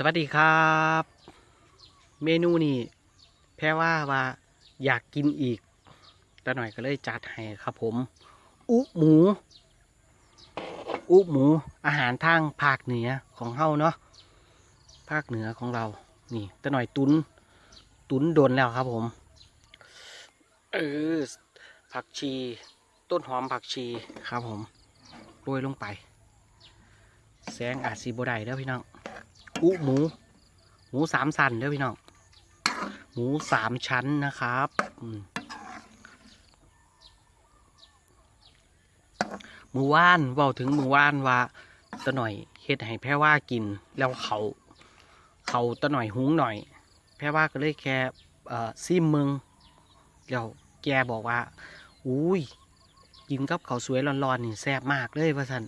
สวัสดีครับ เมนูนี้แพ่ว่าว่าอยากกินอีกแต่หน่อยก็เลยจัดให้ครับผม อุหมู อุหมูอาหารทางภาคเหนือของเฮาเนาะภาคเหนือของเรา นี่แต่หน่อยตุน ตุนโดนแล้วครับผม เออผักชี ต้นหอมผักชีครับผมโรยลงไป แสงอาจสีบไดเด้อพี่น้อง อุหมู หมูสามสันเด้อพี่น้อง หมูสามชั้นนะครับอืมมือว่านเว่าถึงมือว่านว่าตะหน่อยเฮ็ดให้แพ่ว่ากินแล้วเขาเขาตะหน่อยหุงหน่อย แพ่ว่าก็เลยแค่เอ่อซิมมึงแล้วแกบอกว่า อุ้ยกินกับเขาสวยร้อนๆนี่แซ่บมากเลยว่าสัน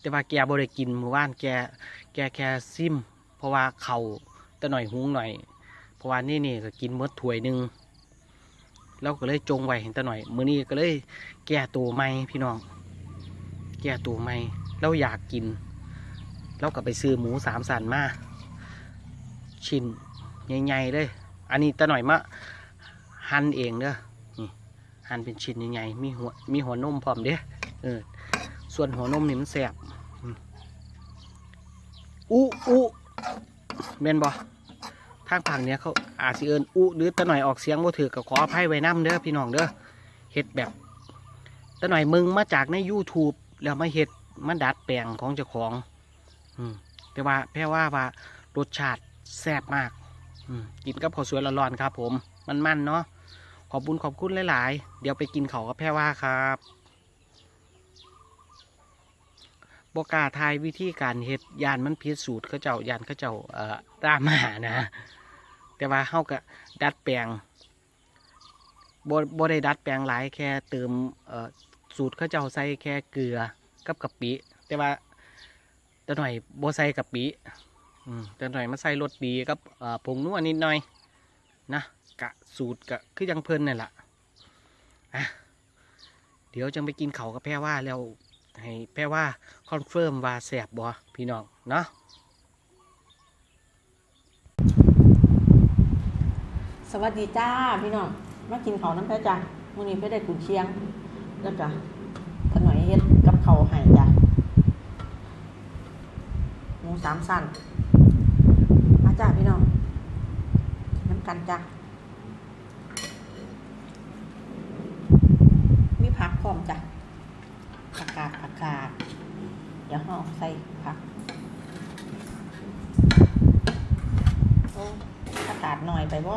แต่ว่าแกบ่ได้กินมือว่านแก แกแค่ซิม เพราะว่าเขาแต่หน่อยหุงหน่อย เพราะว่านี่นี่ก็กินหมดถ้วยหนึ่งเราก็เลยจงไว้เห็นแต่หน่อย มือนี้ก็เลยแก้ตัวใหม่พี่น้อง แก้ตัวใหม่เราอยากกิน เราก็ไปซื้อหมูสามสันมา ชิ้นใหญ่ๆเลย อันนี้แต่หน่อยมาหั่นเองเด้อนี่หั่นเป็นชิ้นใหญ่ๆมีหัวมีหัวนมพร้อมเด้อเออส่วนหัวนมนี่มันแสบ อุอุเมนบอทางผังเนี้ยเขาอาจสิเอินอุหรือตะหน่อยออกเสียงบ่ถือก็ขออภัยไว้น้ำเด้อพี่น้องเด้อเฮ็ดแบบตะหน่อยมึงมาจากใน YouTube แล้วมาเฮ็ดมาดัดแปลงของเจ้าของ อืมแต่ว่าแพ่ว่าว่ารสชาติแซ่บมาก อืมกินกับข้าวสวยร้อนๆครับ ผม มันๆเนาะขอบคุณขอบคุณหลาย ๆ เดี๋ยวไปกินเขากับแพ่ว่าครับ บก้าทายวิธีการเฮ็ดยานมันพิสูตรเขาเจ้ายานเขาเจ้าเอ่อตามานะ แต่ว่าเฮาก็ดัดแปลงบบได้ดัดแปลงหลายแค่เติมเอ่อสูตรเขาเจ้าใส่แค่เกลือกับกะปิ แต่ว่าแต่หน่อยบใส่กะปิอืมแต่หน่อยมาใส่รสดีกับเอ่อผงนัวนิดหน่อยนะกะสูตรกะคือยังเพลินนั่นล่ะอะเดี๋ยวจังไปกินเขากับแพรว่าแล้ว ให้แปลว่าคอนเฟิร์มว่าแสบบ่พี่น้องเนาะสวัสดีจ้าพี่น้องมากินข้าน้ำแพ้จ้ะมื้อนี้เพ่ได้กุนเชียงแล้วจ้ะถนอยเฮ็ดกับเขาให้จ้ะหมูสามสั้นมาจ้าพี่น้องน้ำกันจ้ะมีผักพร้อมจ้ะผักกาดผักกาด เดี๋ยวเราใส่ผักโอ้ผักกาดหน่อยไปบ่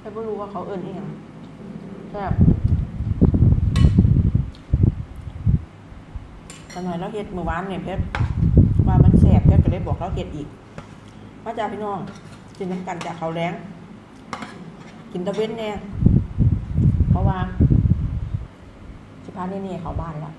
แต่ไม่รู้ว่าเขาเอิ้นอีหยังแซ่บแต่หน่อย เราเฮ็ดเมื่อวานเนี่ยเพชรว่ามันแสบเพชรก็เลยบอกเราเฮ็ดอีกมาจากพี่น้องกินน้ำกันจากเขาแรงกินตะเว้นเนี่ยเพราะว่าสิพานี่นี่เขาบ้านแล้ว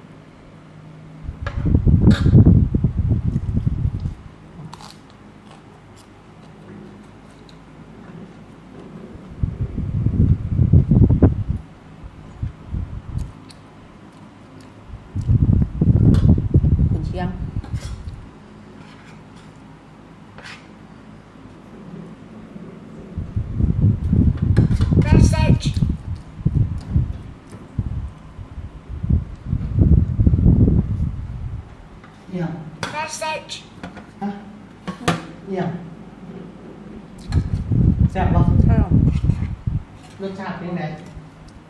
คุณเชียง Message. Yeah. Message. เนี่ยแซ่บบ่ ข้าว รสชาติเป็นไง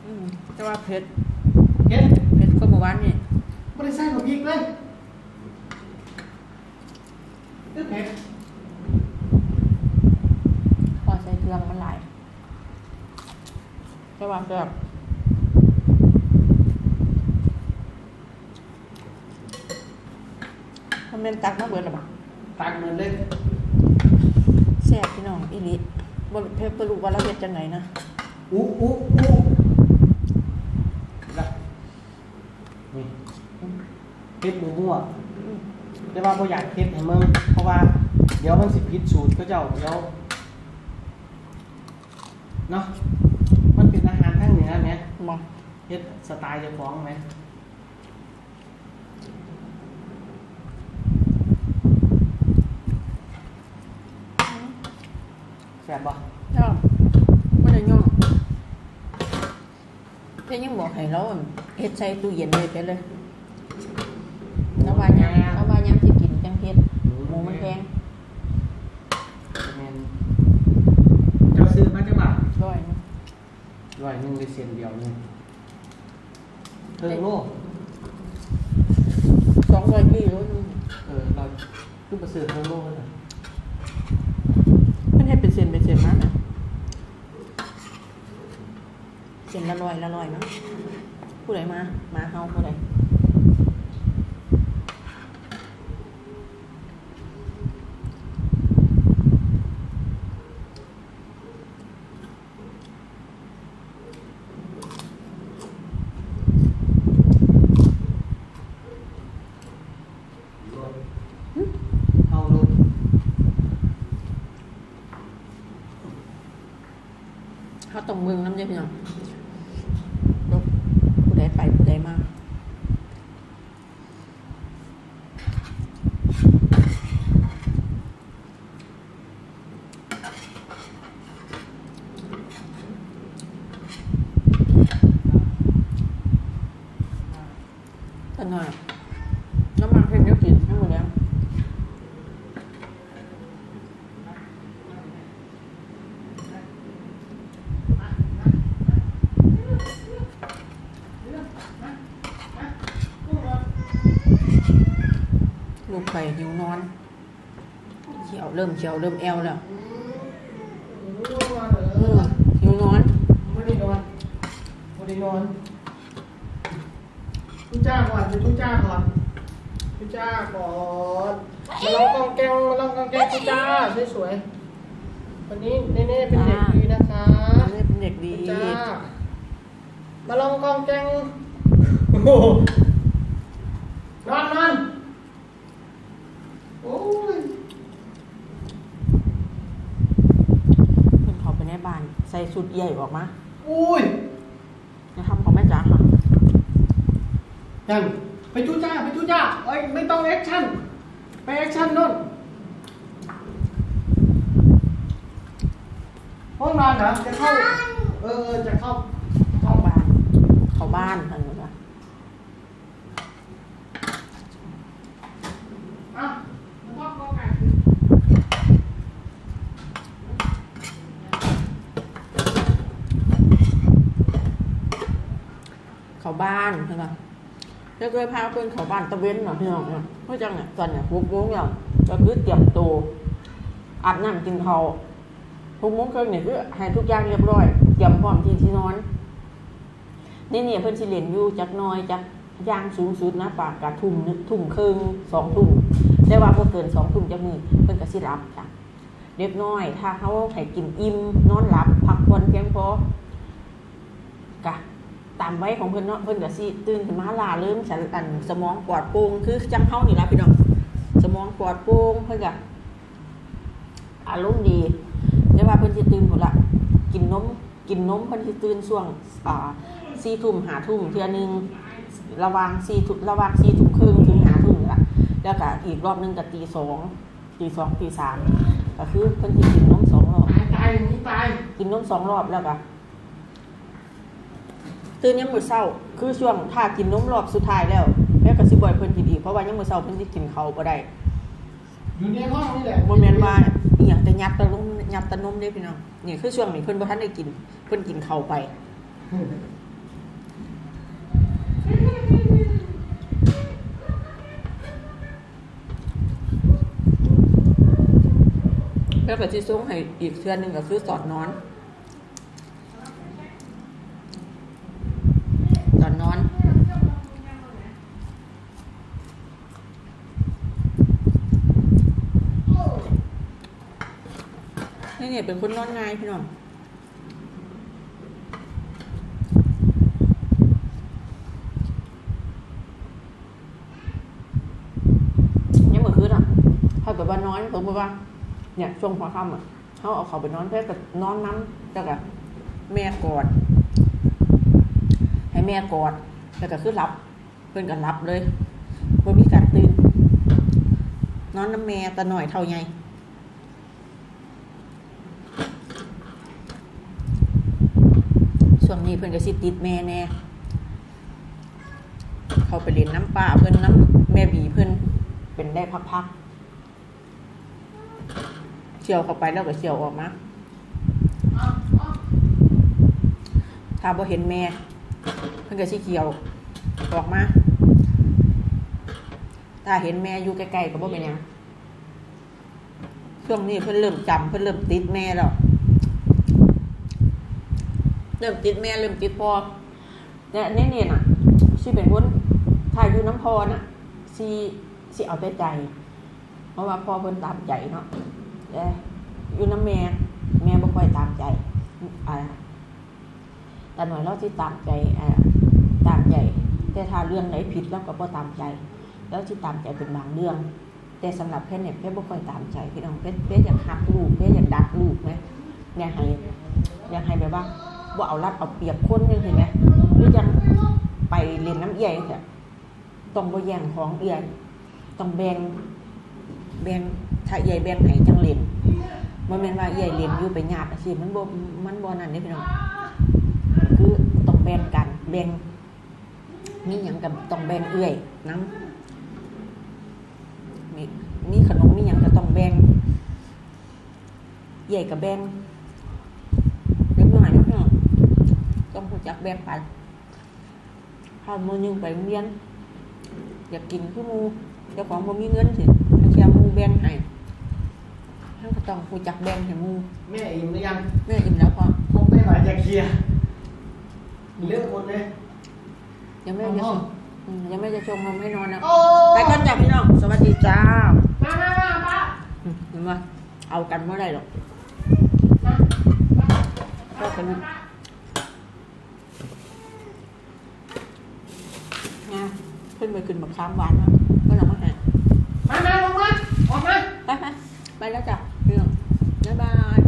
อืม แต่ว่าเผ็ดเฮ็ดเผ็ดก็เมื่อวานนี่บ่ได้ใส่หมูพริกเลยตึ๊ดเผ็ดพอใส่เครื่องมันหลายแต่ว่าแบบมันเป็นตักมาเบิดหรอปะตักเหมือนเลยแซ่บพี่น้องอีหลิบนเพชรบรูว่าเราเฮ็ดจังไหนนะอุอุอุละนี่ ฮ็ดมั่วๆแต่ว่าบ่อยากเฮ็ดให้มึงเพราะว่าเดี๋ยวมันสิผิดสูตรเขาเจ้าเดี๋ยวเนาะมันเป็นอาหารทางเหนือไหมมาเฮ็ดสไตล์เจ้าของไหมแซ่บบ่ชอบไม่ได้ย่องเพ่ยังบอกให้เราเฮ็ดใส่ตู้เย็นเลยไปเลยแล้วว่ายังแล้วว่ายังสิกินจังเฮ็ดหมูมัน แพงแม่นเจ้าซื้อมาจังบาทร้อยนะร้อยหนึงเลยเส้นเดียวหนึงเทิงโลสองร้อยยี่ร้อยหนึ่งเออเราคือไปซื้อเทิงโลกันน่ะมันให้เป็นเซนเป็นเซนมากนะเซนละร้อยละร้อยมั้งผู้ใดมา มาเฮาผู้ใด เอาลูก เขาต้องมึงน้ำเยอะพี่น้องยกผู้ใดไปผู้ใดมา แต่หน่อยน้ำมันเพิ่มเยอะกินทั้งหมดแล้ว ลูกไข่หิวนอนเขียวเริ่มเขียวเริ่มแอวแล้วอืมหิวนอนไม่ได้นอนไม่ได้นอนทุจ้าก่อนทุจ้าก่อนทุจ้าก่อนมาลองกองแกงมาลองกองแกงทุจ้าสวยๆวันนี้เน่ๆเป็นเด็กดีนะคะอันนี้เป็นเด็กดีทุจ้ามาลองกองแกงโอ้โหนอนนอนโอ้ย เพิ่นเขาไป ในบ้านใส่ชุดใหญ่ออกมา อุ้ยจะทำของแม่จ๋าค่ะยังไปจูจ้าไปจูจ้าเอ้ยไม่ต้องแอคชั่น ไปแอคชั่นนู่นห้องนอนเหรอจะเข้า เออจะเข้าเข้าบ้าน เข้าบ้านท่านผู้ชม อะพ่อพ่อไก่ เขาบ้านใช่ไหมแล้วก็พาเพื่อนเขาบ้านตะเวนหน่อยพี่น้องเนี่ยเพราะจังเนี่ยตอนเนี่ยหกโมงแล้วก็คือเตรียมตัวอาบน้ำกินข้าวหกโมงครึ่งเนี่ยคือให้ทุกอย่างเรียบร้อยเตรียมพร้อมที่ที่นอนนี่เนี่ยเพิ่อนสิเล่นอยู่จักน้อยจักย่างสูงสุดนะปากกะทุ่มนึงทุ่มครึ่งสองทุ่มแต่ว่าบ่เกินสองทุ่มจะมือเพิ่อนก็สิรับจ้ะเด็กน้อย ถ้าเขาให้กินอิ่มนอนหลับ พักผ่อนเพียงพอกะ ตามไว้ของเพิ่นเนาะเพิ่นก็สิตื่นขึ้นมาลาเริ่มฉันอันสมองปลอดโปร่งคือจังเฮานี่ล่ะพี่น้องสมองปลอดโปร่งเพิ่นก็อารมณ์ดีแต่ว่าเพิ่นสิตื่นพุ่นละกินนมกินนมเพิ่นสิตื่นช่วงอ่า4ทุ่ม5ทุ่มเทื่อนึงระหว่าง4ทุ่มระหว่าง4ทุ่มครึ่งถึง5ทุ่มนี่ล่ะแล้วก็อีกรอบหนึงก็ตีสองตีสองตีสามก็คือเพิ่นสิกินนมสองรอบตายตายอย่างนี้ตายกินนมสองรอบแล้วก็ ตื่นยังมือเศร้า คือช่วงถ้ากินนมรอบสุดท้ายแล้วแม่ก็สิบ่อยเพิ่นกินอีกเพราะว่ายังมือเศร้าเพิ่นสิกินเขาวบ่ได้อยู่ในห้องนี่แหละบ่แม่นว่าอีหยังแต่ยัดแตะนมยัดแตะนมเด้พี่น้องนี่คือช่วงนี้เพิ่นบ่ทันได้กิน เพิ่นกินเขาวไป แล้วก็สิส่งให้อีกเทื่อหนึงก็คือสอดนอน ให้เนี่ยเป็นคนนอนง่ายพี่น้องยังเหมือนคืนอะถ้าเกิดว่านอนสมมติว่า เนี่ยช่วงหัวค่ำอะเขาเอาเขาไปนอนเพื่อกับนอนน้ำแล้วก็แม่กอด ให้แม่กอดแล้วก็คือรับเพื่อนก็รับเลยคนพิการตื่นนอนน้ำแม่แต่หน่อยเท่าไง ช่วงนี้เพื่อนก็สิติดแม่แน่เขาไปเรียนน้ำป่าเพื่อนน้ำแม่บีเพื่อนเป็นได้พักๆเชียวเข้าไปแล้วก็เชียวออกมาถ้าบ่เห็นแม่ เพิ่นก็สิเกี่ยวออกมาถ้าเห็นแม่อยู่ใกล้ๆก็บ่เป็นหยังช่วงนี้เพิ่นเริ่มจำเพิ่นเริ่มติดแม่แล้ว เริ่มติดแม่เริ่มติดพ่อเนี่ยเน่ๆน่ะสิเป็นคนถ้าอยู่น้ำพอน่ะสิสิเอาแต่ใจ เพราะว่าพ่อเพิ่นตามใจเนาะแต่อยู่น้ำแม่แม่บ่ค่อยตามใจอ่าแต่หน่อยเราที่ตามใจอ่าตามใจ แต่ถ้าเรื่องไหนผิดเราก็บ่ตามใจ แล้วที่ตามใจเป็นบางเรื่อง แต่สำหรับเพชรเนี่ยเพชรบ่ค่อยตามใจพี่น้องเพชรเพชรอยากหักลูกเพชรอยากดักลูกไหมอยากให้อยากให้แบบว่า บ่เอารัดเอาเปรียบคนยังเห็นไหมหรือยังไปเรียนน้ำเอี่ยเถอะต้องบ่แย่งของเอี่ยต้องแบ่งแบ่งถ้าเอี่ยแบ่งให้จังเรียนมันแม่นว่าเอี่ยเรียนอยู่ไปญาติสิมันบ่มันบ่นั่นเด้พี่น้องคือต้องแบ่งกันแบ่งมีหยังกับต้องแบ่งเอื้อยน้ำมีมีขนมมีหยังก็ต้องแบ่งใหญ่กับแบ่งเล็กน้อยนะพี่น้องต้ องรู้จักแบ่งปันถ้ามือหนึงไปโรงเรียน อยากกินคือหมูเจ้าของบ่มีเงินสิเชียร์หมูแบ่งให้ท่านก็ต้องรู้จักแบ่งให้หมูแม่อิ่มหรือยังแม่อิ่มแล้วพอคงไม่ไหวจะเคลียร์เลือกหมดเลยยังไม่จะห้ชองมอืมยังไม่จะชมนมให้นอนนะโอ้ไปกันจ้ะพี่น้อง สวัสดีจ้ามามามามาอืมเห็นไหมเอากันเมื่อไรหรอกก็เป็น นะเพิ่นไปขึ้นบักสามวันก็หนองมาหามามาลงมาออกมาไปไปไปแล้วจ้ะเรื่องบ๊ายบาย